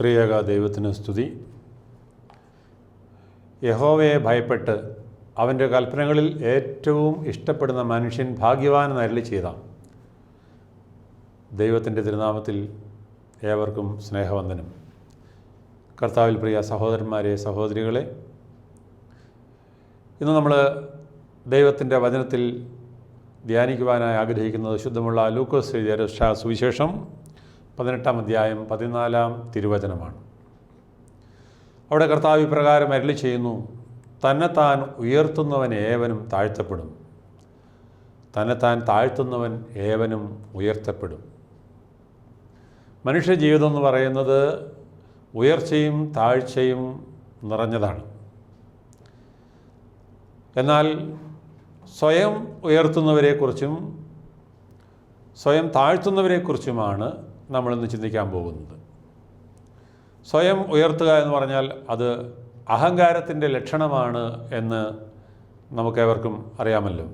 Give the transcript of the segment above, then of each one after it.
ത്രിയേക ദൈവത്തിന് സ്തുതി. യഹോവയെ ഭയപ്പെട്ട് അവന്റെ കൽപ്പനകളിൽ ഏറ്റവും ഇഷ്ടപ്പെടുന്ന മനുഷ്യൻ ഭാഗ്യവാൻ നരളി ചെയ്ത ദൈവത്തിന്റെ തിരുനാമത്തിൽ ഏവർക്കും സ്നേഹവന്ദനം. കർത്താവിൽ പ്രിയ സഹോദരന്മാരെ സഹോദരികളെ ഇന്ന് നമ്മൾ ദൈവത്തിന്റെ വചനത്തിൽ ധ്യാനിക്കുവാനായി ആഗ്രഹിക്കുന്നത് ശുദ്ധമുള്ള ലൂക്കോസ് എഴുതിയ സുവിശേഷം. പതിനെട്ടാം അധ്യായം പതിനാലാം തിരുവചനമാണ്. അവിടെ കർത്താവ് ഇപ്രകാരം അരളി ചെയ്യുന്നു തന്നെത്താൻ ഉയർത്തുന്നവൻ ഏവനും താഴ്ത്തപ്പെടും. തന്നെത്താൻ താഴ്ത്തുന്നവൻ ഏവനും ഉയർത്തപ്പെടും. മനുഷ്യജീവിതം എന്ന് പറയുന്നത് ഉയർച്ചയും താഴ്ചയും നിറഞ്ഞതാണ്. എന്നാൽ സ്വയം ഉയർത്തുന്നവരെക്കുറിച്ചും സ്വയം താഴ്ത്തുന്നവരെക്കുറിച്ചുമാണ് നമ്മളിന്ന് ചിന്തിക്കാൻ പോകുന്നത്. സ്വയം ഉയർത്തുക എന്ന് പറഞ്ഞാൽ അത് അഹങ്കാരത്തിന്റെ ലക്ഷണമാണ് എന്ന് നമുക്കേവർക്കും അറിയാമല്ലോ.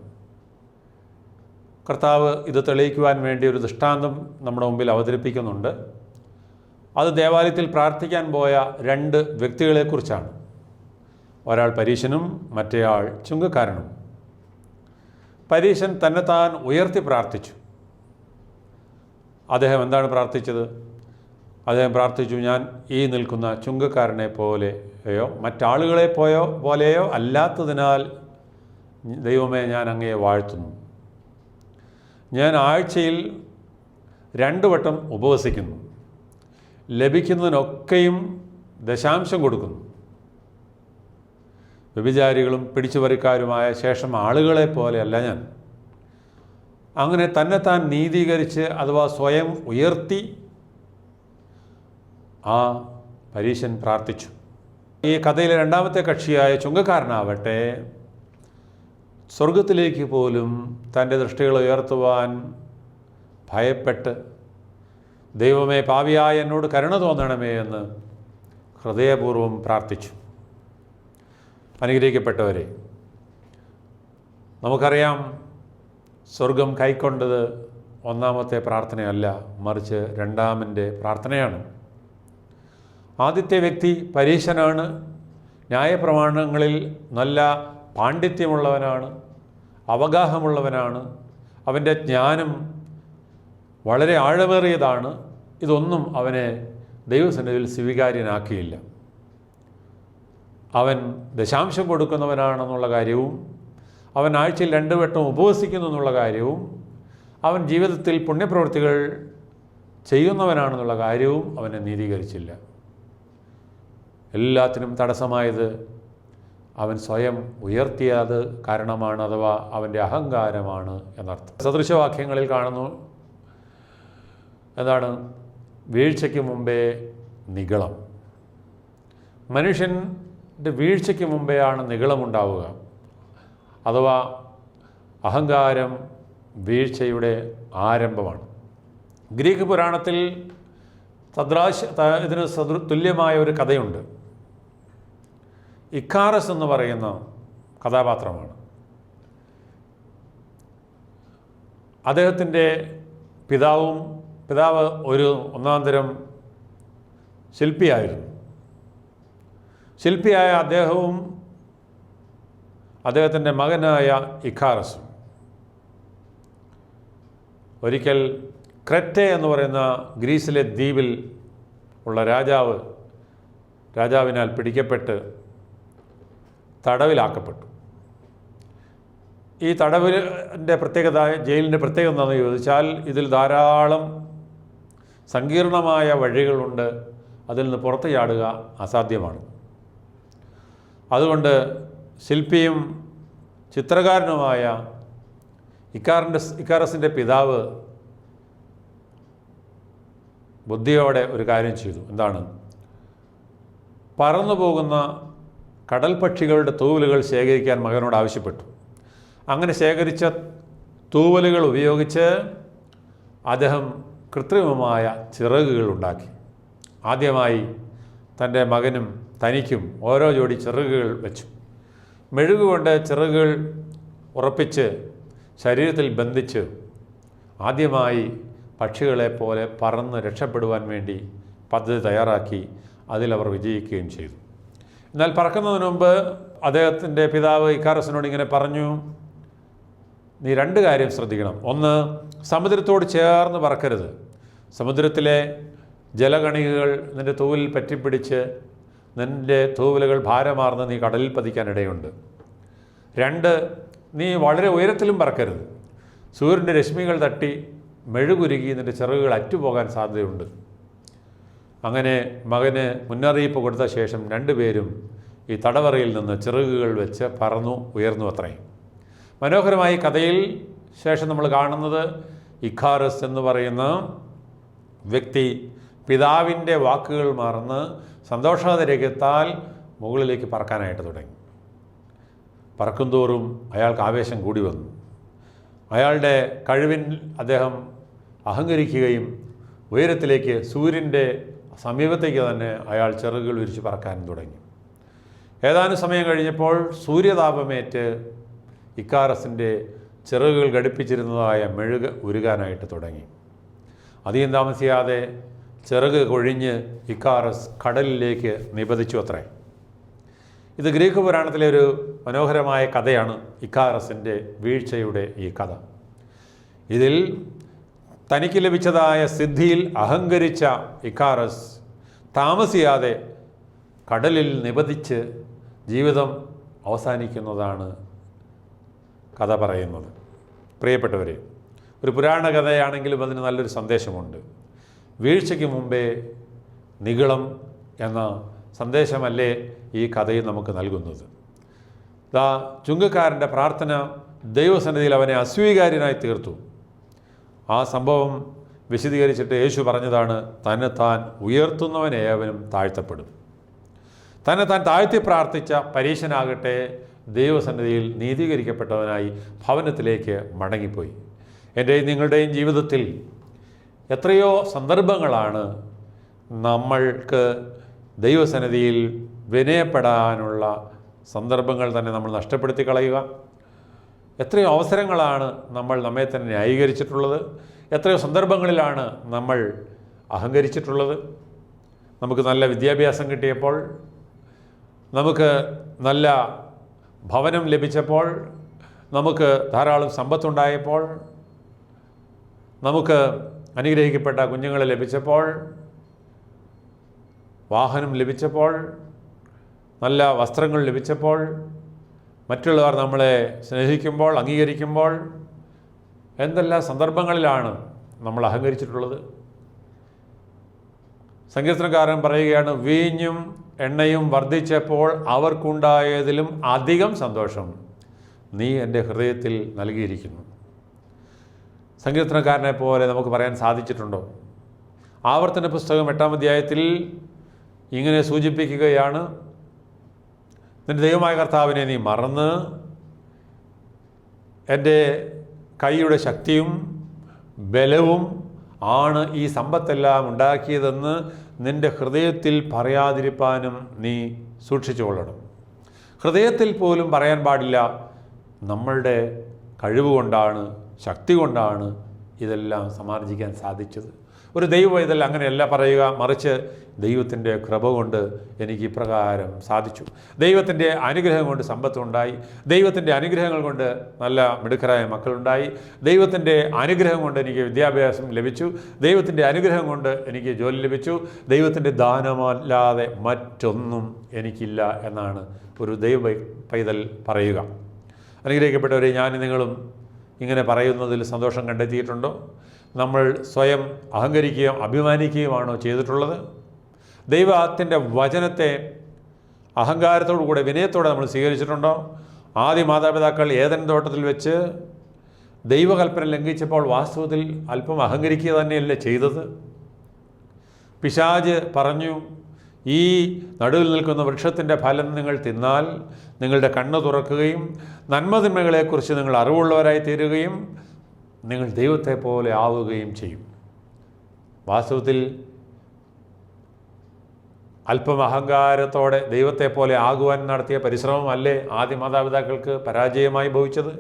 കർത്താവ് ഇത് തെളിയിക്കുവാൻ വേണ്ടി ഒരു ദൃഷ്ടാന്തം നമ്മുടെ മുമ്പിൽ അവതരിപ്പിക്കുന്നുണ്ട്. അത് ദേവാലയത്തിൽ പ്രാർത്ഥിക്കാൻ പോയ രണ്ട് വ്യക്തികളെക്കുറിച്ചാണ്. ഒരാൾ പരീശനും മറ്റേയാൾ ചുങ്കക്കാരനും. പരീശൻ തന്നെത്താൻ ഉയർത്തി പ്രാർത്ഥിച്ചു. അദ്ദേഹം എന്താണ് പ്രാർത്ഥിച്ചത്? അദ്ദേഹം പ്രാർത്ഥിച്ചു ഞാൻ ഈ നിൽക്കുന്ന ചുങ്കക്കാരനെ പോലെയോ മറ്റാളുകളെ പോയോ പോലെയോ അല്ലാത്തതിനാൽ ദൈവമേ ഞാൻ അങ്ങയെ വാഴ്ത്തുന്നു. ഞാൻ ആഴ്ചയിൽ രണ്ടു വട്ടം ഉപവസിക്കുന്നു. ലഭിക്കുന്നതിനൊക്കെയും ദശാംശം കൊടുക്കുന്നു. വ്യഭിചാരികളും പിടിച്ചുപറിക്കാരുമായ ശേഷം ആളുകളെ പോലെയല്ല ഞാൻ. അങ്ങനെ തന്നെത്താൻ നീതീകരിച്ച് അഥവാ സ്വയം ഉയർത്തി ആ പരീശൻ പ്രാർത്ഥിച്ചു. ഈ കഥയിലെ രണ്ടാമത്തെ കക്ഷിയായ ചുങ്കക്കാരനാവട്ടെ സ്വർഗത്തിലേക്ക് പോലും തന്റെ ദൃഷ്ടികൾ ഉയർത്തുവാൻ ഭയപ്പെട്ട് ദൈവമേ പാവിയായ എന്നോട് കരുണ തോന്നണമേ എന്ന് ഹൃദയപൂർവം പ്രാർത്ഥിച്ചു. അനുഗ്രഹിക്കപ്പെട്ടവരെ നമുക്കറിയാം സ്വർഗം കൈക്കൊണ്ടത് ഒന്നാമത്തെ പ്രാർത്ഥനയല്ല മറിച്ച് രണ്ടാമന്റെ പ്രാർത്ഥനയാണ്. ആദ്യത്തെ വ്യക്തി പരീശനാണ് ന്യായപ്രമാണങ്ങളിൽ നല്ല പാണ്ഡിത്യമുള്ളവനാണ് അവഗാഹമുള്ളവനാണ് അവന്റെ ജ്ഞാനം വളരെ ആഴമേറിയതാണ്. ഇതൊന്നും അവനെ ദൈവസന്നിധിയിൽ സ്വീകാര്യനാക്കിയില്ല. അവൻ ദശാംശം കൊടുക്കുന്നവനാണെന്നുള്ള കാര്യവും അവൻ ആഴ്ചയിൽ രണ്ട് വട്ടം ഉപവസിക്കുന്നു എന്നുള്ള കാര്യവും അവൻ ജീവിതത്തിൽ പുണ്യപ്രവൃത്തികൾ ചെയ്യുന്നവനാണെന്നുള്ള കാര്യവും അവനെ നീതീകരിച്ചില്ല. എല്ലാത്തിനും തടസ്സമായത് അവൻ സ്വയം ഉയർത്തിയത് കാരണമാണ് അഥവാ അവന്റെ അഹങ്കാരമാണ് എന്നർത്ഥം. സദൃശവാക്യങ്ങളിൽ കാണുന്നു എന്താണ്? വീഴ്ചയ്ക്ക് മുമ്പേ നിഗളം. മനുഷ്യന്റെ വീഴ്ചയ്ക്ക് മുമ്പെയാണ് നിഗളമുണ്ടാവുക. അഥവാ അഹങ്കാരം വീഴ്ചയുടെ ആരംഭമാണ്. ഗ്രീക്ക് പുരാണത്തിൽ സദ്രാശ ഇതിന് സദൃ തുല്യമായ ഒരു കഥയുണ്ട്. ഇക്കാറസ് എന്ന് പറയുന്ന കഥാപാത്രമാണ്. അദ്ദേഹത്തിന്റെ പിതാവും പിതാവ് ഒരു ഒന്നാം തരം ശില്പിയായിരുന്നു. ശില്പിയായ അദ്ദേഹവും അദ്ദേഹത്തിന്റെ മകനായ ഇഖാറസും. ഒരിക്കൽ ക്രെറ്റെ എന്ന് പറയുന്ന ഗ്രീസിലെ ദ്വീപിൽ ഉള്ള രാജാവ് രാജാവിനാൽ പിടിക്കപ്പെട്ട് തടവിലാക്കപ്പെട്ടു. ഈ തടവിന്റെ പ്രത്യേകത ജയിലിന്റെ പ്രത്യേകത എന്താണെന്ന് ചോദിച്ചാൽ ഇതിൽ ധാരാളം സങ്കീർണമായ വഴികളുണ്ട്. അതിൽ നിന്ന് പുറത്ത് ചാടുക അസാധ്യമാണ്. അതുകൊണ്ട് ശില്പിയും ചിത്രകാരനുമായ ഇക്കാറിന്റെ ഇക്കാറസിന്റെ പിതാവ് ബുദ്ധിയോടെ ഒരു കാര്യം ചെയ്തു. എന്താണ്? പറന്നു പോകുന്ന കടൽ പക്ഷികളുടെ തൂവലുകൾ ശേഖരിക്കാൻ മകനോട് ആവശ്യപ്പെട്ടു. അങ്ങനെ ശേഖരിച്ച തൂവലുകൾ ഉപയോഗിച്ച് അദ്ദേഹം കൃത്രിമമായ ചിറകുകൾ ഉണ്ടാക്കി. ആദ്യമായി തന്റെ മകനും തനിക്കും ഓരോ ജോഡി ചിറകുകൾ വെച്ചു. മെഴുകുകൊണ്ട് ചിറകുകൾ ഉറപ്പിച്ച് ശരീരത്തിൽ ബന്ധിച്ച് ആദ്യമായി പക്ഷികളെ പോലെ പറന്ന് രക്ഷപ്പെടുവാൻ വേണ്ടി പദ്ധതി തയ്യാറാക്കി അതിലവർ വിജയിക്കുകയും ചെയ്തു. എന്നാൽ പറക്കുന്നതിന് മുമ്പ് അദ്ദേഹത്തിന്റെ പിതാവ് ഇക്കാറസിനോട് ഇങ്ങനെ പറഞ്ഞു നീ രണ്ട് കാര്യം ശ്രദ്ധിക്കണം. ഒന്ന് സമുദ്രത്തോട് ചേർന്ന് പറക്കരുത്. സമുദ്രത്തിലെ ജലകണികകൾ നിന്റെ തൂവിൽ പറ്റിപ്പിടിച്ച് നിന്റെ തൂവലുകൾ ഭാരമാർന്ന് നീ കടലിൽ പതിക്കാനിടയുണ്ട് രണ്ട് നീ വളരെ ഉയരത്തിലും പറക്കരുത്. സൂര്യന്റെ രശ്മികൾ തട്ടി മെഴുകുരുകി നിന്റെ ചിറകുകൾ അറ്റുപോകാൻ സാധ്യതയുണ്ട്. അങ്ങനെ മകന് മുന്നറിയിപ്പ് കൊടുത്ത ശേഷം രണ്ടുപേരും ഈ തടവറയിൽ നിന്ന് ചിറകുകൾ വെച്ച് പറന്നു ഉയർന്നു അത്രയും മനോഹരമായി കഥയിൽ ശേഷം നമ്മൾ കാണുന്നത് ഇഖാറസ് എന്ന് പറയുന്ന വ്യക്തി പിതാവിന്റെ വാക്കുകൾ മറന്ന് സന്തോഷാതിരകത്താൽ മുകളിലേക്ക് പറക്കാനായിട്ട് തുടങ്ങി. പറക്കുംതോറും അയാൾക്ക് ആവേശം കൂടി വന്നു. അയാളുടെ കഴിവിൻ അദ്ദേഹം അഹങ്കരിക്കുകയും ഉയരത്തിലേക്ക് സൂര്യന്റെ സമീപത്തേക്ക് തന്നെ അയാൾ ചിറകുകൾ വിരിച്ച് പറക്കാനും തുടങ്ങി. ഏതാനും സമയം കഴിഞ്ഞപ്പോൾ സൂര്യതാപമേറ്റ് ഇക്കാറസിന്റെ ചിറകുകൾ ഘടിപ്പിച്ചിരുന്നതായ മെഴുക് ഉരുകാനായിട്ട് തുടങ്ങി. അധികം താമസിയാതെ ചിറക് കൊഴിഞ്ഞ് ഇക്കാറസ് കടലിലേക്ക് നിപതിച്ചു അത്രേ. ഇത് ഗ്രീക്ക് പുരാണത്തിലെ ഒരു മനോഹരമായ കഥയാണ് ഇക്കാറസിന്റെ വീഴ്ചയുടെ ഈ കഥ. ഇതിൽ തനിക്ക് ലഭിച്ചതായ സിദ്ധിയിൽ അഹങ്കരിച്ച ഇക്കാറസ് താമസിയാതെ കടലിൽ നിപതിച്ച് ജീവിതം അവസാനിക്കുന്നതാണ് കഥ പറയുന്നത്. പ്രിയപ്പെട്ടവരെ ഒരു പുരാണ കഥയാണെങ്കിലും അതിന് നല്ലൊരു സന്ദേശമുണ്ട്. വീഴ്ചയ്ക്ക് മുമ്പേ നികളം എന്ന സന്ദേശമല്ലേ ഈ കഥയിൽ നമുക്ക് നൽകുന്നത്? ദാ ചുങ്കക്കാരന്റെ പ്രാർത്ഥന ദൈവസന്നിധിയിൽ അവനെ അസ്വീകാര്യനായി തീർത്തു. ആ സംഭവം വിശദീകരിച്ചിട്ട് യേശു പറഞ്ഞതാണ് തന്നെ താൻ ഉയർത്തുന്നവൻ ഏവനും താഴ്ത്തപ്പെടും. തന്നെ താൻ താഴ്ത്തി പ്രാർത്ഥിച്ച പരീശനാകട്ടെ ദൈവസന്നിധിയിൽ നീതീകരിക്കപ്പെട്ടവനായി ഭവനത്തിലേക്ക് മടങ്ങിപ്പോയി. എന്റെയും നിങ്ങളുടെയും ജീവിതത്തിൽ എത്രയോ സന്ദർഭങ്ങളാണ് നമ്മൾക്ക് ദൈവസന്നിധിയിൽ വിനയപ്പെടാനുള്ള സന്ദർഭങ്ങൾ തന്നെ നമ്മൾ നഷ്ടപ്പെടുത്തി കളയുക. എത്രയോ അവസരങ്ങളാണ് നമ്മൾ നമ്മെ തന്നെ ന്യായീകരിച്ചിട്ടുള്ളത്. എത്രയോ സന്ദർഭങ്ങളിലാണ് നമ്മൾ അഹങ്കരിച്ചിട്ടുള്ളത്. നമുക്ക് നല്ല വിദ്യാഭ്യാസം കിട്ടിയപ്പോൾ നമുക്ക് നല്ല ഭവനം ലഭിച്ചപ്പോൾ നമുക്ക് ധാരാളം സമ്പത്തുണ്ടായപ്പോൾ നമുക്ക് അനുഗ്രഹിക്കപ്പെട്ട കുഞ്ഞുങ്ങളെ ലഭിച്ചപ്പോൾ വാഹനം ലഭിച്ചപ്പോൾ നല്ല വസ്ത്രങ്ങൾ ലഭിച്ചപ്പോൾ മറ്റുള്ളവർ നമ്മളെ സ്നേഹിക്കുമ്പോൾ അംഗീകരിക്കുമ്പോൾ എന്തെല്ലാം സന്ദർഭങ്ങളിലാണ് നമ്മൾ അഹങ്കരിച്ചിട്ടുള്ളത്? സങ്കീർത്തനക്കാരൻ പറയുകയാണ് വീഞ്ഞും എണ്ണയും വർദ്ധിച്ചപ്പോൾ അവർക്കുണ്ടായതിലും അധികം സന്തോഷം നീ എന്റെ ഹൃദയത്തിൽ നൽകിയിരിക്കുന്നു. സങ്കീർത്തനക്കാരനെ പോലെ നമുക്ക് പറയാൻ സാധിച്ചിട്ടുണ്ടോ? ആവർത്തന പുസ്തകം എട്ടാം അധ്യായത്തിൽ ഇങ്ങനെ സൂചിപ്പിക്കുകയാണ് നിന്റെ ദൈവമായ കർത്താവിനെ നീ മറന്ന് എന്റെ കൈയുടെ ശക്തിയും ബലവും ആണ് ഈ സമ്പത്തെല്ലാം ഉണ്ടാക്കിയതെന്ന് നിന്റെ ഹൃദയത്തിൽ പറയാതിരിപ്പാനും നീ സൂക്ഷിച്ചുകൊള്ളണം ഹൃദയത്തിൽ പോലും പറയാൻ പാടില്ല നമ്മളുടെ കഴിവ് കൊണ്ടാണ് ശക്തി കൊണ്ടാണ് ഇതെല്ലാം സമാർജിക്കാൻ സാധിച്ചത്. ഒരു ദൈവം ഇതെല്ലാം അങ്ങനെയല്ല പറയുക മറിച്ച് ദൈവത്തിന്റെ കൃപ കൊണ്ട് എനിക്ക് ഇപ്രകാരം സാധിച്ചു. ദൈവത്തിന്റെ അനുഗ്രഹം കൊണ്ട് സമ്പത്തുണ്ടായി. ദൈവത്തിന്റെ അനുഗ്രഹങ്ങൾ കൊണ്ട് നല്ല മിടുക്കരായ മക്കളുണ്ടായി. ദൈവത്തിന്റെ അനുഗ്രഹം കൊണ്ട് എനിക്ക് വിദ്യാഭ്യാസം ലഭിച്ചു. ദൈവത്തിന്റെ അനുഗ്രഹം കൊണ്ട് എനിക്ക് ജോലി ലഭിച്ചു. ദൈവത്തിന്റെ ദാനമല്ലാതെ മറ്റൊന്നും എനിക്കില്ല എന്നാണ് ഒരു ദൈവ പൈതൽ പറയുക. അനുഗ്രഹിക്കപ്പെട്ടവരെ ഞാൻ നിങ്ങളും ഇങ്ങനെ പറയുന്നതിൽ സന്തോഷം കണ്ടെത്തിയിട്ടുണ്ടോ? നമ്മൾ സ്വയം അഹങ്കരിക്കുകയും അഭിമാനിക്കുകയുമാണോ ചെയ്തിട്ടുള്ളത്? ദൈവത്തിന്റെ വചനത്തെ അഹങ്കാരത്തോടു കൂടെ വിനയത്തോടെ നമ്മൾ സ്വീകരിച്ചിട്ടുണ്ടോ? ആദ്യ മാതാപിതാക്കൾ ഏതൻ തോട്ടത്തിൽ വെച്ച് ദൈവകൽപ്പന ലംഘിച്ചപ്പോൾ വാസ്തവത്തിൽ അല്പം അഹങ്കരിക്കുക തന്നെയല്ലേ ചെയ്തത്? പിശാജ് പറഞ്ഞു ഈ നടുവിൽ നിൽക്കുന്ന വൃക്ഷത്തിന്റെ ഫലം നിങ്ങൾ തിന്നാൽ നിങ്ങളുടെ കണ്ണ് തുറക്കുകയും നന്മതിന്മകളെക്കുറിച്ച് നിങ്ങൾ അറിവുള്ളവരായി തീരുകയും നിങ്ങൾ ദൈവത്തെ പോലെ ആവുകയും ചെയ്യും. വാസ്തവത്തിൽ അല്പം അഹങ്കാരത്തോടെ ദൈവത്തെ പോലെ ആകുവാൻ നടത്തിയ പരിശ്രമമല്ലേ ആദ്യ മാതാപിതാക്കൾക്ക് പരാജയമായി ഭവിച്ചത്?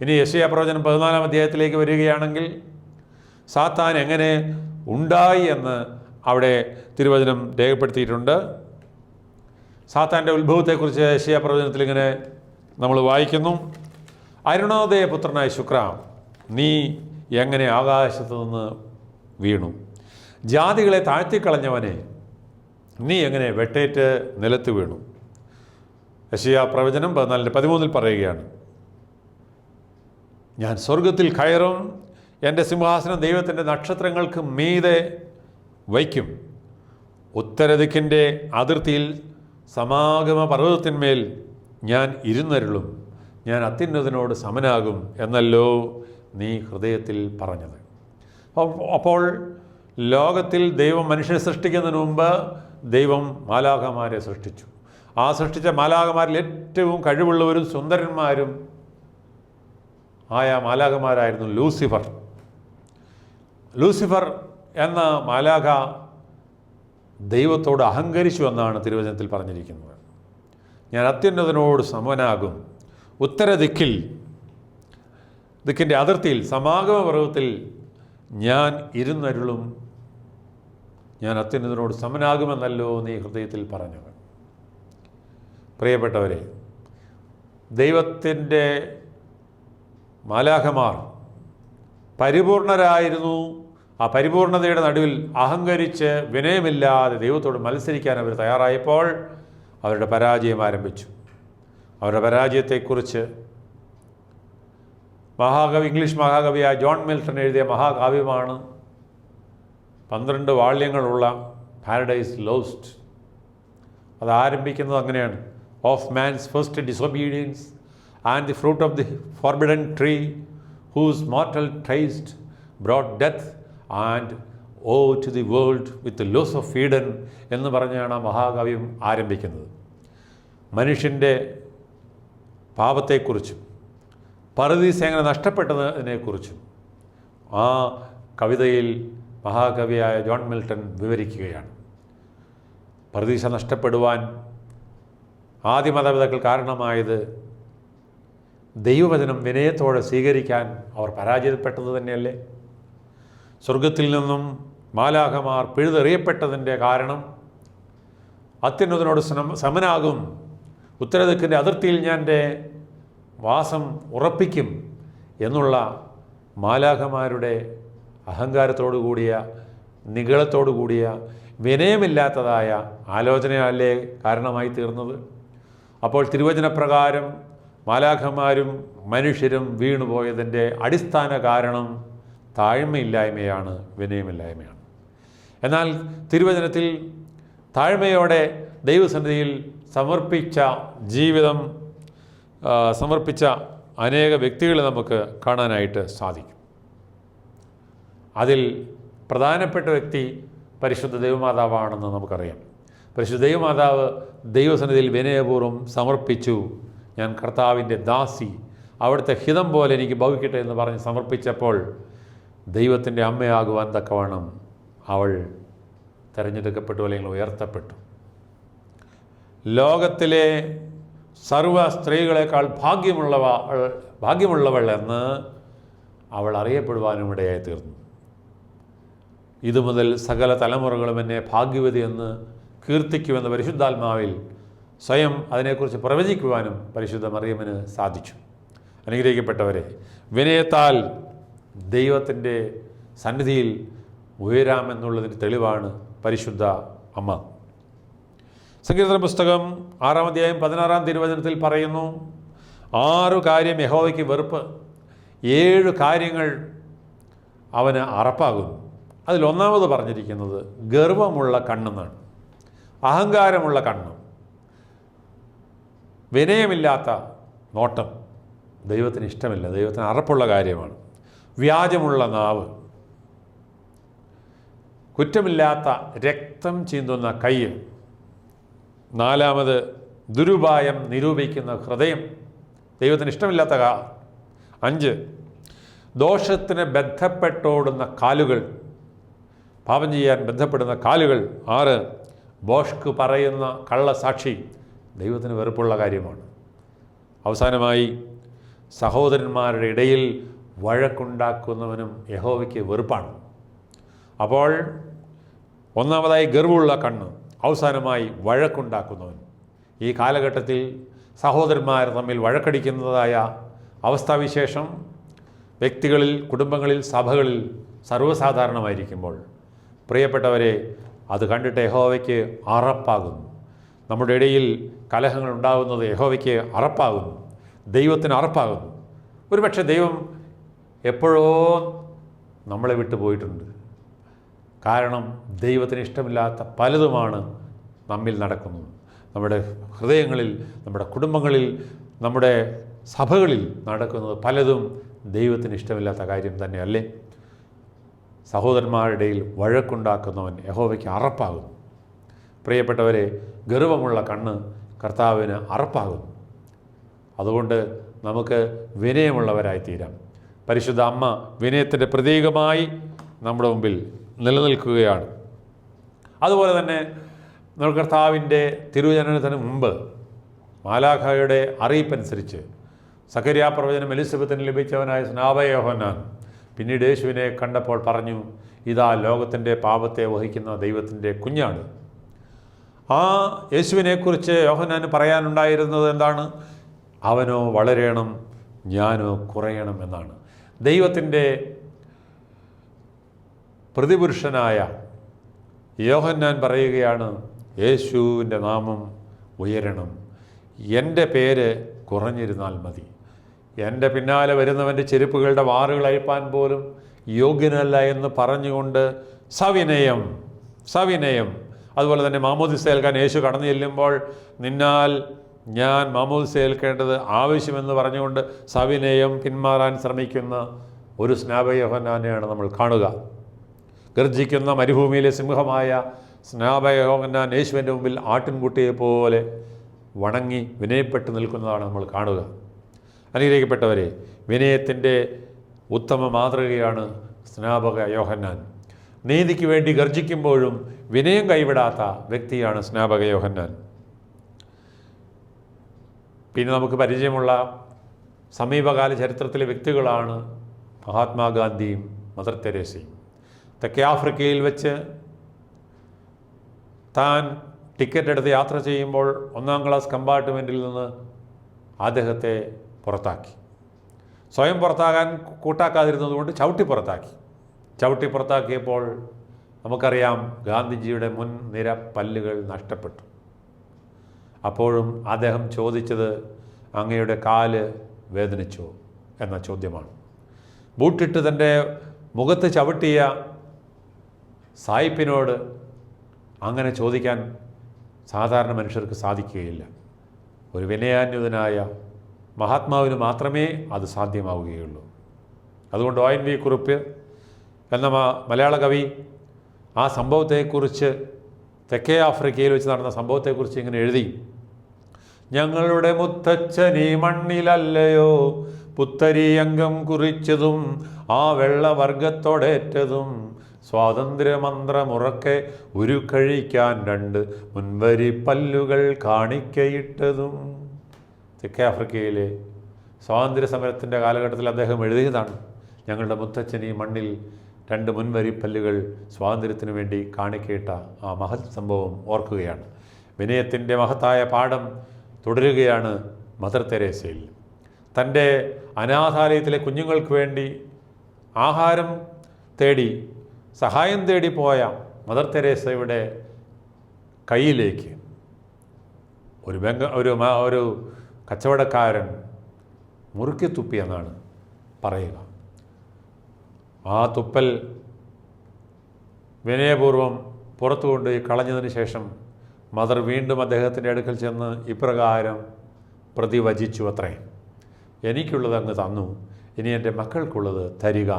ഇനി യശയ പ്രവചനം പതിനാലാം അധ്യായത്തിലേക്ക് വരികയാണെങ്കിൽ സാത്താൻ എങ്ങനെ ഉണ്ടായി എന്ന് അവിടെ തിരുവചനം രേഖപ്പെടുത്തിയിട്ടുണ്ട്. സാത്താന്റെ ഉത്ഭവത്തെക്കുറിച്ച് ഏഷ്യ പ്രവചനത്തിൽ ഇങ്ങനെ നമ്മൾ വായിക്കുന്നു. അരുണോദയ പുത്രനായ ശുക്ര നീ എങ്ങനെ ആകാശത്ത് നിന്ന് വീണു? ജാതികളെ താഴ്ത്തിക്കളഞ്ഞവനെ നീ എങ്ങനെ വെട്ടേറ്റ് നിലത്ത് വീണു? യശിയ പ്രവചനം പതിനാലിന്റെ പതിമൂന്നിൽ പറയുകയാണ്. ഞാൻ സ്വർഗത്തിൽ കയറും എന്റെ സിംഹാസനം ദൈവത്തിന്റെ നക്ഷത്രങ്ങൾക്ക് മീതെ വയ്ക്കും. ഉത്തരദിക്കിന്റെ അതിർത്തിയിൽ സമാഗമ പർവതത്തിന്മേൽ ഞാൻ ഇരുന്നരുളും. ഞാൻ അത്യുന്നതിനോട് സമനാകും എന്നല്ലോ നീ ഹൃദയത്തിൽ പറഞ്ഞത്. അപ്പോൾ ലോകത്തിൽ ദൈവം മനുഷ്യനെ സൃഷ്ടിക്കുന്നതിന് മുമ്പ് ദൈവം മാലാഖമാരെ സൃഷ്ടിച്ചു. ആ സൃഷ്ടിച്ച മാലാഖമാരിൽ ഏറ്റവും കഴിവുള്ളവരും സുന്ദരന്മാരും ആയ മാലാഖമാരായിരുന്നു ലൂസിഫർ. ലൂസിഫർ എന്ന മാലാഖ ദൈവത്തോട് അഹങ്കരിച്ചു എന്നാണ് തിരുവചനത്തിൽ പറഞ്ഞിരിക്കുന്നത്. ഞാൻ അത്യുന്നതനോട് സമനാകും. ഉത്തരദിക്കിൽ ദിക്കിന്റെ അതിർത്തിയിൽ സമാഗമ പർവത്തിൽ ഞാൻ ഇരുന്നരുളും. ഞാൻ അത്യുന്നതനോട് സമനാകുമെന്നല്ലോ നീ ഹൃദയത്തിൽ പറഞ്ഞത് പ്രിയപ്പെട്ടവരെ ദൈവത്തിന്റെ മാലാഖമാർ പരിപൂർണരായിരുന്നു ആ പരിപൂർണതയുടെ നടുവിൽ അഹങ്കരിച്ച് വിനയമില്ലാതെ ദൈവത്തോട് മത്സരിക്കാൻ അവർ തയ്യാറായപ്പോൾ അവരുടെ പരാജയം ആരംഭിച്ചു. അവരുടെ പരാജയത്തെക്കുറിച്ച് മഹാകവി ഇംഗ്ലീഷ് മഹാകവിയായ ജോൺ മിൽട്ടൺ എഴുതിയ മഹാകാവ്യമാണ് പന്ത്രണ്ട് വാള്യങ്ങളുള്ള പാരഡൈസ് ലോസ്റ്റ് അത് ആരംഭിക്കുന്നത് അങ്ങനെയാണ്. Of man's first disobedience and the fruit of the forbidden tree whose mortal taste brought death and oh to the world with loss of Eden എന്ന് പറഞ്ഞാണ് ആ മഹാകാവ്യം ആരംഭിക്കുന്നത്. മനുഷ്യന്റെ പാപത്തെക്കുറിച്ചും പറുദീസ എങ്ങനെ നഷ്ടപ്പെട്ടതിനെക്കുറിച്ചും ആ കവിതയിൽ മഹാകവിയായ ജോൺ മിൽട്ടൺ വിവരിക്കുകയാണ്. പ്രതീക്ഷ നഷ്ടപ്പെടുവാൻ ആദ്യ മാതാപിതാക്കൾ കാരണമായത് ദൈവവചനം വിനയത്തോടെ സ്വീകരിക്കാൻ അവർ പരാജയപ്പെട്ടത് തന്നെയല്ലേ? സ്വർഗത്തിൽ നിന്നും മാലാഖമാർ പിഴുതെറിയപ്പെട്ടതിന്റെ കാരണം അത്യുന്നതനോട് സമ- സമനാകും. ഉത്തരദിക്കിന്റെ അതിർത്തിയിൽ ഞാൻ എന്റെ വാസം ഉറപ്പിക്കും എന്നുള്ള മാലാഖമാരുടെ അഹങ്കാരത്തോടു കൂടിയ നിഗളത്തോടു കൂടിയ വിനയമില്ലാത്തതായ ആലോചനയല്ലേ കാരണമായി തീർന്നത്? അപ്പോൾ തിരുവചനപ്രകാരം മാലാഖമാരും മനുഷ്യരും വീണുപോയതിന്റെ അടിസ്ഥാന കാരണം താഴ്മയില്ലായ്മയാണ് വിനയമില്ലായ്മയാണ്. എന്നാൽ തിരുവചനത്തിൽ താഴ്മയോടെ ദൈവസന്നിധിയിൽ സമർപ്പിച്ച ജീവിതം സമർപ്പിച്ച അനേക വ്യക്തികളെ നമുക്ക് കാണാനായിട്ട് സാധിക്കും. അതിൽ പ്രധാനപ്പെട്ട വ്യക്തി പരിശുദ്ധ ദൈവമാതാവാണെന്ന് നമുക്കറിയാം. പരിശുദ്ധ ദൈവമാതാവ് ദൈവസന്നിധിയിൽ വിനയപൂർവം സമർപ്പിച്ചു. ഞാൻ കർത്താവിന്റെ ദാസി അവിടുത്തെ ഹിതം പോലെ എനിക്ക് ഭവിക്കട്ടെ എന്ന് പറഞ്ഞ് സമർപ്പിച്ചപ്പോൾ ദൈവത്തിന്റെ അമ്മയാകുവാൻ തക്കവണ്ണം അവൾ തിരഞ്ഞെടുക്കപ്പെട്ടു അല്ലെങ്കിൽ ഉയർത്തപ്പെട്ടു. ലോകത്തിലെ സർവ സ്ത്രീകളെക്കാൾ ഭാഗ്യമുള്ളവ ഭാഗ്യമുള്ളവൾ എന്ന് അവൾ അറിയപ്പെടുവാനും ഇടയായി തീർന്നു ഇതു മുതൽ സകല തലമുറകളും എന്നെ ഭാഗ്യവതി എന്ന് കീർത്തിക്കുമെന്ന പരിശുദ്ധാത്മാവിൽ സ്വയം അതിനെക്കുറിച്ച് പ്രവചിക്കുവാനും പരിശുദ്ധ മറിയമ്മന് സാധിച്ചു. അനുഗ്രഹിക്കപ്പെട്ടവരെ വിനയത്താൽ ദൈവത്തിന്റെ സന്നിധിയിൽ ഉയരാമെന്നുള്ളതിന് തെളിവാണ് പരിശുദ്ധ അമ്മ. സങ്കീർത്തന പുസ്തകം ആറാം അധ്യായം പതിനാറാം തിരുവചനത്തിൽ പറയുന്നു ആറു കാര്യം യഹോവയ്ക്ക് വെറുപ്പ് ഏഴ് കാര്യങ്ങൾ അവന് അറപ്പാകുന്നു. അതിലൊന്നാമത് പറഞ്ഞിരിക്കുന്നത് ഗർവമുള്ള കണ്ണെന്നാണ് അഹങ്കാരമുള്ള കണ്ണ് വിനയമില്ലാത്ത നോട്ടം ദൈവത്തിന് ഇഷ്ടമില്ല ദൈവത്തിന് അറപ്പുള്ള കാര്യമാണ്. വ്യാജമുള്ള നാവ്. കുറ്റമില്ലാത്ത രക്തം ചീന്തുന്ന കൈ നാലാമത് ദുരുപായം നിരൂപിക്കുന്ന ഹൃദയം. ദൈവത്തിന് ഇഷ്ടമില്ലാത്ത കാ. അഞ്ച് ദോഷത്തിന് ബന്ധപ്പെട്ടോടുന്ന കാലുകൾ. പാപം ചെയ്യാൻ ബന്ധപ്പെടുന്ന കാലുകൾ. ആറ് ബോഷ്ക്ക് പറയുന്ന കള്ളസാക്ഷി ദൈവത്തിന് വെറുപ്പുള്ള കാര്യമാണ്. അവസാനമായി സഹോദരന്മാരുടെ ഇടയിൽ വഴക്കുണ്ടാക്കുന്നവനും യഹോവയ്ക്ക് വെറുപ്പാണ്. അപ്പോൾ ഒന്നാമതായി ഗർവുള്ള കണ്ണ് അവസാനമായി വഴക്കുണ്ടാക്കുന്നവൻ. ഈ കാലഘട്ടത്തിൽ സഹോദരന്മാർ തമ്മിൽ വഴക്കടിക്കുന്നതായ അവസ്ഥാവിശേഷം വ്യക്തികളിൽ കുടുംബങ്ങളിൽ സഭകളിൽ സർവസാധാരണമായിരിക്കുമ്പോൾ പ്രിയപ്പെട്ടവരെ അത് കണ്ടിട്ട് യഹോവയ്ക്ക് അറപ്പാകുന്നു. നമ്മുടെ ഇടയിൽ കലഹങ്ങൾ ഉണ്ടാകുന്നത് യഹോവയ്ക്ക് അറപ്പാകുന്നു. ദൈവത്തിന് അറപ്പാകുന്നു. ഒരുപക്ഷെ ദൈവം എപ്പോഴോ നമ്മളെ വിട്ടു പോയിട്ടുണ്ട്. കാരണം ദൈവത്തിന് ഇഷ്ടമില്ലാത്ത പലതുമാണ് നമ്മിൽ നടക്കുന്നത്. നമ്മുടെ ഹൃദയങ്ങളിൽ നമ്മുടെ കുടുംബങ്ങളിൽ നമ്മുടെ സഭകളിൽ നടക്കുന്നത് പലതും ദൈവത്തിന് ഇഷ്ടമില്ലാത്ത കാര്യം തന്നെയല്ലേ? സഹോദരന്മാരുടെ ഇടയിൽ വഴക്കുണ്ടാക്കുന്നവൻ യഹോവയ്ക്ക് അറപ്പാകുന്നു. പ്രിയപ്പെട്ടവരെ ഗർവമുള്ള കണ്ണ് കർത്താവിന് അറപ്പാകുന്നു. അതുകൊണ്ട് നമുക്ക് വിനയമുള്ളവരായി തീരാം പരിശുദ്ധ അമ്മ വിനയത്തിന്റെ പ്രതീകമായി നമ്മുടെ മുമ്പിൽ നിലനിൽക്കുകയാണ്. അതുപോലെ തന്നെ നമ്മൾ കർത്താവിന്റെ തിരുവചനത്തിന് മുമ്പ് മാലാഖയുടെ അറിയിപ്പനുസരിച്ച് സഖരിയാ പ്രവചനം എലിസബത്തിന് ലഭിച്ചവനായ സ്നാപയോഹന്നാൻ പിന്നീട് യേശുവിനെ കണ്ടപ്പോൾ പറഞ്ഞു ഇതാ ലോകത്തിന്റെ പാപത്തെ വഹിക്കുന്ന ദൈവത്തിന്റെ കുഞ്ഞാണ്. ആ യേശുവിനെക്കുറിച്ച് യോഹനാൻ പറയാനുണ്ടായിരുന്നത് എന്താണ്? അവനോ വളരണം ഞാനോ കുറയണം എന്നാണ്. ദൈവത്തിന്റെ പ്രതിപുരുഷനായ യോഹന്നാൻ പറയുകയാണ് യേശുവിന്റെ നാമം ഉയരണം. എന്റെ പേര് കുറഞ്ഞിരുന്നാൽ മതി. എന്റെ പിന്നാലെ വരുന്നവന്റെ ചെരുപ്പുകളുടെ വാറുകൾ അഴിപ്പാൻ പോലും യോഗ്യനല്ല എന്ന് പറഞ്ഞുകൊണ്ട് സവിനയം സവിനയം. അതുപോലെ തന്നെ മാമോദിസ ഏൽക്കാൻ യേശു കടന്നു ചെല്ലുമ്പോൾ നിന്നാൽ ഞാൻ മാമോദിസ ഏൽക്കേണ്ടത് ആവശ്യമെന്ന് പറഞ്ഞുകൊണ്ട് സവിനയം പിന്മാറാൻ ശ്രമിക്കുന്ന ഒരു സ്നാപയോഹനാനെയാണ് നമ്മൾ കാണുക. ഗർജിക്കുന്ന മരുഭൂമിയിലെ സിംഹമായ സ്നാപയോഹനാൻ യേശുവിന്റെ മുമ്പിൽ ആട്ടിൻകുട്ടിയെ പോലെ വണങ്ങി വിനയപ്പെട്ട് നിൽക്കുന്നതാണ് നമ്മൾ കാണുക. അനുഗ്രഹിക്കപ്പെട്ടവരെ വിനയത്തിന്റെ ഉത്തമ മാതൃകയാണ് സ്നാപക യോഹന്നാൻ. നീതിക്ക് വേണ്ടി ഗർജിക്കുമ്പോഴും വിനയം കൈവിടാത്ത വ്യക്തിയാണ് സ്നാപക യോഹന്നാൻ. പിന്നെ നമുക്ക് പരിചയമുള്ള സമീപകാല ചരിത്രത്തിലെ വ്യക്തികളാണ് മഹാത്മാഗാന്ധിയും മദർ തെരേസയും. തെക്കേ ആഫ്രിക്കയിൽ വെച്ച് താൻ ടിക്കറ്റ് എടുത്ത് യാത്ര ചെയ്യുമ്പോൾ ഒന്നാം ക്ലാസ് കമ്പാർട്ട്മെന്റിൽ നിന്ന് അദ്ദേഹത്തെ പുറത്താക്കി. സ്വയം പുറത്താകാൻ കൂട്ടാക്കാതിരുന്നതുകൊണ്ട് ചവിട്ടി പുറത്താക്കി. ചവിട്ടി പുറത്താക്കിയപ്പോൾ നമുക്കറിയാം ഗാന്ധിജിയുടെ മുൻ നിര പല്ലുകൾ നഷ്ടപ്പെട്ടു. അപ്പോഴും അദ്ദേഹം ചോദിച്ചത് അങ്ങയുടെ കാൽ വേദനിച്ചോ? എന്ന ചോദ്യമാണ്. ബൂട്ടിട്ട് തന്റെ മുഖത്ത് ചവിട്ടിയ സായിപ്പിനോട് അങ്ങനെ ചോദിക്കാൻ സാധാരണ മനുഷ്യർക്ക് സാധിക്കുകയില്ല. ഒരു വിനയാന്യുതനായ മഹാത്മാവിന് മാത്രമേ അത് സാധ്യമാവുകയുള്ളൂ. അതുകൊണ്ട് ഒ എൻ വി കുറിപ്പ് എന്ന മലയാള കവി ആ സംഭവത്തെക്കുറിച്ച് തെക്കേ ആഫ്രിക്കയിൽ വെച്ച് നടന്ന സംഭവത്തെക്കുറിച്ച് ഇങ്ങനെ എഴുതി. ഞങ്ങളുടെ മുത്തച്ഛൻ ഈ മണ്ണിലല്ലയോ? പുത്തരി അംഗം കുറിച്ചതും ആ വെള്ളവർഗത്തോടേറ്റതും സ്വാതന്ത്ര്യമന്ത്രമുറക്കെ ഉരുക്കഴിക്കാൻ രണ്ട് മുൻവരി പല്ലുകൾ കാണിക്കയിട്ടതും. തെക്കേ ആഫ്രിക്കയിലെ സ്വാതന്ത്ര്യ സമരത്തിന്റെ കാലഘട്ടത്തിൽ അദ്ദേഹം എഴുതിയതാണ് ഞങ്ങളുടെ മുത്തച്ഛൻ ഈ മണ്ണിൽ രണ്ട് മുൻവരി പല്ലുകൾ സ്വാതന്ത്ര്യത്തിനു വേണ്ടി കാണിക്കയിട്ട ആ മഹത് സംഭവം ഓർക്കുകയാണ്. വിനയത്തിന്റെ മഹത്തായ പാഠം തുടരുകയാണ് മദർ തെരേസയിൽ. തന്റെ അനാഥാലയത്തിലെ കുഞ്ഞുങ്ങൾക്ക് വേണ്ടി ആഹാരം തേടി സഹായം തേടി പോയ മദർ തെരേസയുടെ കയ്യിലേക്ക് ഒരു ബംഗ ഒരു ഒരു കച്ചവടക്കാരൻ മുറുക്കി തുപ്പി എന്നാണ് പറയുക. ആ തുപ്പൽ വിനയപൂർവം പുറത്തു കൊണ്ടുപോയി കളഞ്ഞതിന് ശേഷം മദർ വീണ്ടും അദ്ദേഹത്തിന്റെ അടുക്കൽ ചെന്ന് ഇപ്രകാരം പ്രതിവചിച്ചു അത്രേ. എനിക്കുള്ളത് അങ്ങ് തന്നു. ഇനി എന്റെ മക്കൾക്കുള്ളത് തരിക.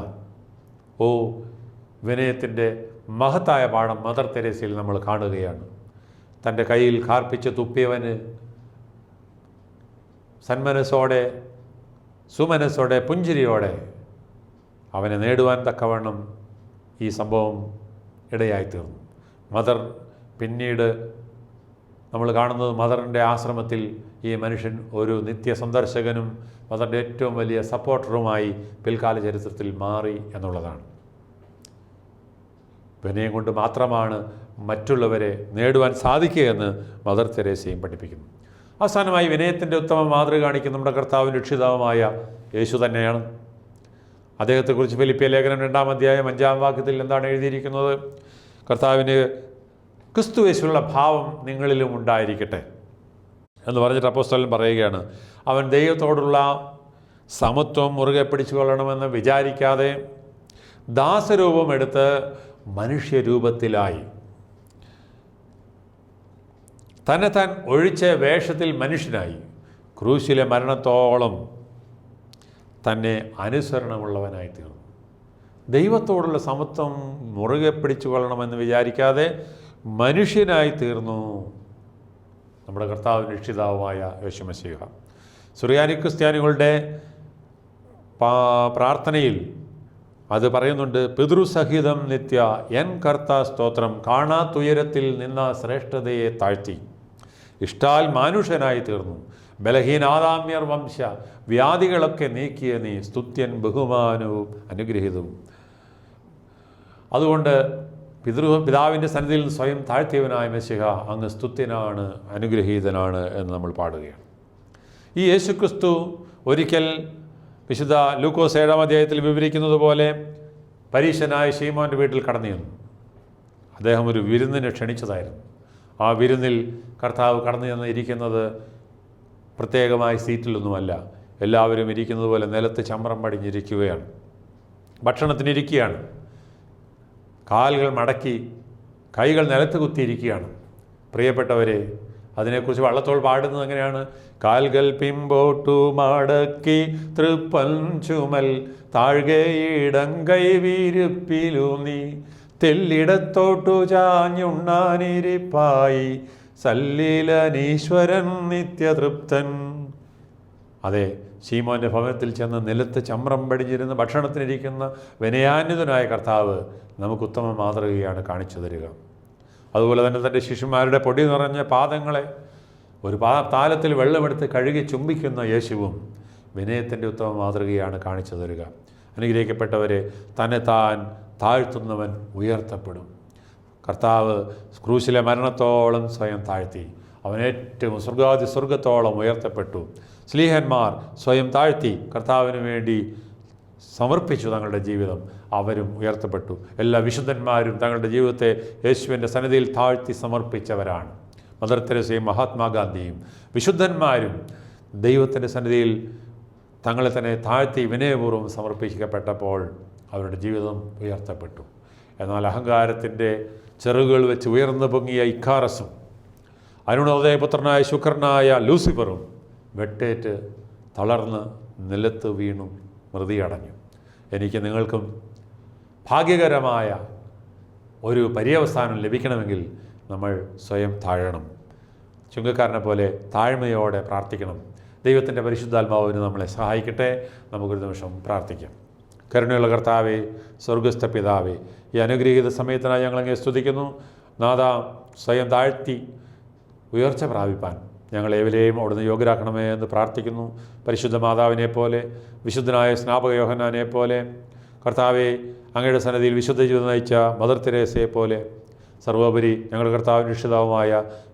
ഓ വിനയത്തിന്റെ മഹത്തായ പാഠം മദർ തെരേസയിൽ നമ്മൾ കാണുകയാണ്. തന്റെ കയ്യിൽ കാർപ്പിച്ച് തുപ്പിയവന് സന്മനസ്സോടെ സുമനസ്സോടെ പുഞ്ചിരിയോടെ അവനെ നേടുവാൻ തക്കവണ്ണം ഈ സംഭവം ഇടയായിത്തീർന്നു. മദർ പിന്നീട് നമ്മൾ കാണുന്നത് മദറിന്റെ ആശ്രമത്തിൽ ഈ മനുഷ്യൻ ഒരു നിത്യ സന്ദർശകനും മദറിന്റെ ഏറ്റവും വലിയ സപ്പോർട്ടറുമായി പിൽക്കാല ചരിത്രത്തിൽ മാറി എന്നുള്ളതാണ്. വിനയം കൊണ്ട് മാത്രമാണ് മറ്റുള്ളവരെ നേടുവാൻ സാധിക്കുകയെന്ന് മദർ തെരേസയും പഠിപ്പിക്കുന്നു. അവസാനമായി വിനയത്തിന്റെ ഉത്തമ മാതൃക കാണിക്കുന്ന നമ്മുടെ കർത്താവും രക്ഷിതാവുമായ യേശു തന്നെയാണ്. അദ്ദേഹത്തെക്കുറിച്ച് ഫിലിപ്പിയ ലേഖനം രണ്ടാം അധ്യായം അഞ്ചാം വാക്യത്തിൽ എന്താണ് എഴുതിയിരിക്കുന്നത്? കർത്താവിന് ക്രിസ്തു യേശുവിനുള്ള ഭാവം നിങ്ങളിലും ഉണ്ടായിരിക്കട്ടെ എന്ന് പറഞ്ഞിട്ട് അപ്പോസ്തലൻ പറയുകയാണ്. അവൻ ദൈവത്തോടുള്ള സമത്വം മുറുകെ പിടിച്ചു കൊള്ളണമെന്ന് വിചാരിക്കാതെ ദാസരൂപം എടുത്ത് മനുഷ്യരൂപത്തിലായി. തന്നെ താൻ ഒഴിച്ച വേഷത്തിൽ മനുഷ്യനായി. ക്രൂശിലെ മരണത്തോളം തന്നെ അനുസരണമുള്ളവനായി തീർന്നു. ദൈവത്തോടുള്ള സമത്വം മുറുകെ പിടിച്ചു കൊള്ളണമെന്ന് വിചാരിക്കാതെ മനുഷ്യനായി തീർന്നു. നമ്മുടെ കർത്താവ് രക്ഷിതാവുമായ യേശുമസീഹ സുറിയാനി ക്രിസ്ത്യാനികളുടെ പ്രാർത്ഥനയിൽ അത് പറയുന്നുണ്ട് പിതൃസഹിതം നിത്യ എൻ കർത്ത സ്തോത്രം കാണാത്തുയരത്തിൽ നിന്ന ശ്രേഷ്ഠതയെ താഴ്ത്തി. ഇഷ്ടാൽ മാനുഷനായി തീർന്നു. ബലഹീനാദാമ്യർ വംശ വ്യാധികളൊക്കെ നീക്കിയ നീ സ്തുത്യൻ ബഹുമാനവും അനുഗ്രഹീതവും. അതുകൊണ്ട് പിതൃ പിതാവിന്റെ സന്നിധിയിൽ സ്വയം താഴ്ത്തിയവനായ മെസ്സിഹ അങ്ങ് സ്തുത്യനാണ് അനുഗ്രഹീതനാണ് എന്ന് നമ്മൾ പാടുകയാണ്. ഈ യേശുക്രിസ്തു ഒരിക്കൽ വിശുദ്ധ ലൂക്കോസ് ഏഴാം അധ്യായത്തിൽ വിവരിക്കുന്നത് പോലെ പരീശനായ ഷീമോന്റെ വീട്ടിൽ കടന്നു ചെന്നു. അദ്ദേഹം ഒരു വിരുന്നിനെ ക്ഷണിച്ചതായിരുന്നു. ആ വിരുന്നിൽ കർത്താവ് കടന്നു ചെന്ന് ഇരിക്കുന്നത് പ്രത്യേകമായ സീറ്റിലൊന്നുമല്ല എല്ലാവരും ഇരിക്കുന്നത് പോലെ നിലത്ത് ചമ്രം പടിഞ്ഞിരിക്കുകയാണ്. ഭക്ഷണത്തിനിരിക്കുകയാണ്. കാലുകൾ മടക്കി കൈകൾ നിലത്ത് കുത്തിയിരിക്കുകയാണ്. പ്രിയപ്പെട്ടവരെ അതിനെക്കുറിച്ച് വള്ളത്തോൾ പാടുന്നത് എങ്ങനെയാണ്? കാൽകൾ പിമ്പോട്ടു മടക്കി തൃപ്പൻ ചുമൽ താഴ്കയിടം കൈ വീരുപ്പിലൂന്നി തെല്ലിടത്തോട്ടു ചാഞ്ഞുണ്ണാനിരിപ്പായി സല്ലീലനീശ്വരൻ നിത്യതൃപ്തൻ. അതെ ശീമോന്റെ ഭവനത്തിൽ ചെന്ന് നിലത്ത് ചമ്രം പടിഞ്ഞിരുന്ന് ഭക്ഷണത്തിനിരിക്കുന്ന വിനയാന്വിതനായ കർത്താവ് നമുക്ക് ഉത്തമ മാതൃകയാണ് കാണിച്ചു തരിക അതുപോലെ തന്നെ തന്റെ ശിശുമാരുടെ പൊടി നിറഞ്ഞ പാദങ്ങളെ ഒരു പാ താലത്തിൽ വെള്ളമെടുത്ത് കഴുകി ചുംബിക്കുന്ന യേശുവും വിനയത്തിന്റെ ഉത്തമ മാതൃകയാണ് കാണിച്ചു തരിക അനുഗ്രഹിക്കപ്പെട്ടവരെ തന്നെ താൻ താഴ്ത്തുന്നവൻ ഉയർത്തപ്പെടും. കർത്താവ് ക്രൂശിലെ മരണത്തോളം സ്വയം താഴ്ത്തി അവൻ ഏറ്റവും സ്വർഗാതി സ്വർഗത്തോളം ഉയർത്തപ്പെട്ടു. സ്ലീഹന്മാർ സ്വയം താഴ്ത്തി കർത്താവിന് വേണ്ടി സമർപ്പിച്ചു തങ്ങളുടെ ജീവിതം. അവരും ഉയർത്തപ്പെട്ടു. എല്ലാ വിശുദ്ധന്മാരും തങ്ങളുടെ ജീവിതത്തെ യേശുവിന്റെ സന്നിധിയിൽ താഴ്ത്തി സമർപ്പിച്ചവരാണ്. മദർ തെരേസയും മഹാത്മാഗാന്ധിയും വിശുദ്ധന്മാരും ദൈവത്തിന്റെ സന്നിധിയിൽ തങ്ങളെ തന്നെ താഴ്ത്തി വിനയപൂർവം സമർപ്പിക്കപ്പെട്ടപ്പോൾ അവരുടെ ജീവിതം ഉയർത്തപ്പെട്ടു. എന്നാൽ അഹങ്കാരത്തിന്റെ ചെറുകൾ വെച്ച് ഉയർന്നു പൊങ്ങിയ ഇക്കാറസും അരുണോദയപുത്രനായ ശുക്രനായ ലൂസിഫറും വെട്ടേറ്റ് തളർന്ന് നിലത്ത് വീണു. മൃതിയടഞ്ഞു എനിക്ക് നിങ്ങൾക്കും ഭാഗ്യകരമായ ഒരു പര്യവസാനം ലഭിക്കണമെങ്കിൽ നമ്മൾ സ്വയം താഴണം. ചുങ്കക്കാരനെ പോലെ താഴ്മയോടെ പ്രാർത്ഥിക്കണം. ദൈവത്തിന്റെ പരിശുദ്ധാത്മാവിന് നമ്മളെ സഹായിക്കട്ടെ. നമുക്കൊരു നിമിഷം പ്രാർത്ഥിക്കാം. കരുണയുള്ള കർത്താവേ സ്വർഗസ്ഥ പിതാവേ ഈ അനുഗ്രഹീത സമയത്തിനായി ഞങ്ങളെങ്ങനെ സ്തുതിക്കുന്നു. നാഥ സ്വയം താഴ്ത്തി ഉയർച്ച പ്രാപിപ്പാൻ ഞങ്ങൾ ഏവരെയും അവിടുന്ന് യോഗ്യരാക്കണമേ എന്ന് പ്രാർത്ഥിക്കുന്നു. പരിശുദ്ധ മാതാവിനെ പോലെ വിശുദ്ധനായ സ്നാപക യോഹന്നാനെ പോലെ കർത്താവെ അങ്ങയുടെ സന്നദ്ധിയിൽ വിശുദ്ധ ജീവിതം നയിച്ച മദർ തെരേസയെ പോലെ സർവോപരി ഞങ്ങൾ കർത്താവിന് രക്ഷിതാവുമായ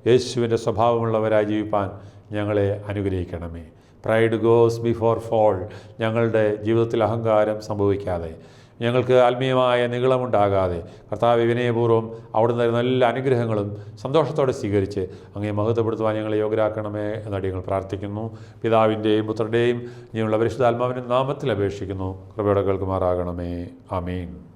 യേശുവിന്റെ സ്വഭാവമുള്ളവരായി ജീവിപ്പാൻ ഞങ്ങളെ അനുഗ്രഹിക്കണമേ. പ്രൈഡ് ഗോസ് ബിഫോർ ഫോൾ ഞങ്ങളുടെ ജീവിതത്തിൽ അഹങ്കാരം സംഭവിക്കാതെ ഞങ്ങൾക്ക് ആത്മീയമായ നികളമുണ്ടാകാതെ കർത്താവ് വിനയപൂർവം അവിടുന്ന് തരുന്ന എല്ലാ അനുഗ്രഹങ്ങളും സന്തോഷത്തോടെ സ്വീകരിച്ച് അങ്ങേ മഹത്വപ്പെടുത്തുവാൻ ഞങ്ങളെ യോഗ്യരാക്കണമേ എന്നടി ഞങ്ങൾ പ്രാർത്ഥിക്കുന്നു. പിതാവിന്റെയും പുത്രന്റെയും ഞങ്ങളുടെ പരിശുദ്ധാത്മാവിന്റെ നാമത്തിൽ അപേക്ഷിക്കുന്നു. കൃപയുടെ കേൾക്കുമാറാകണമേ. ആമീൻ.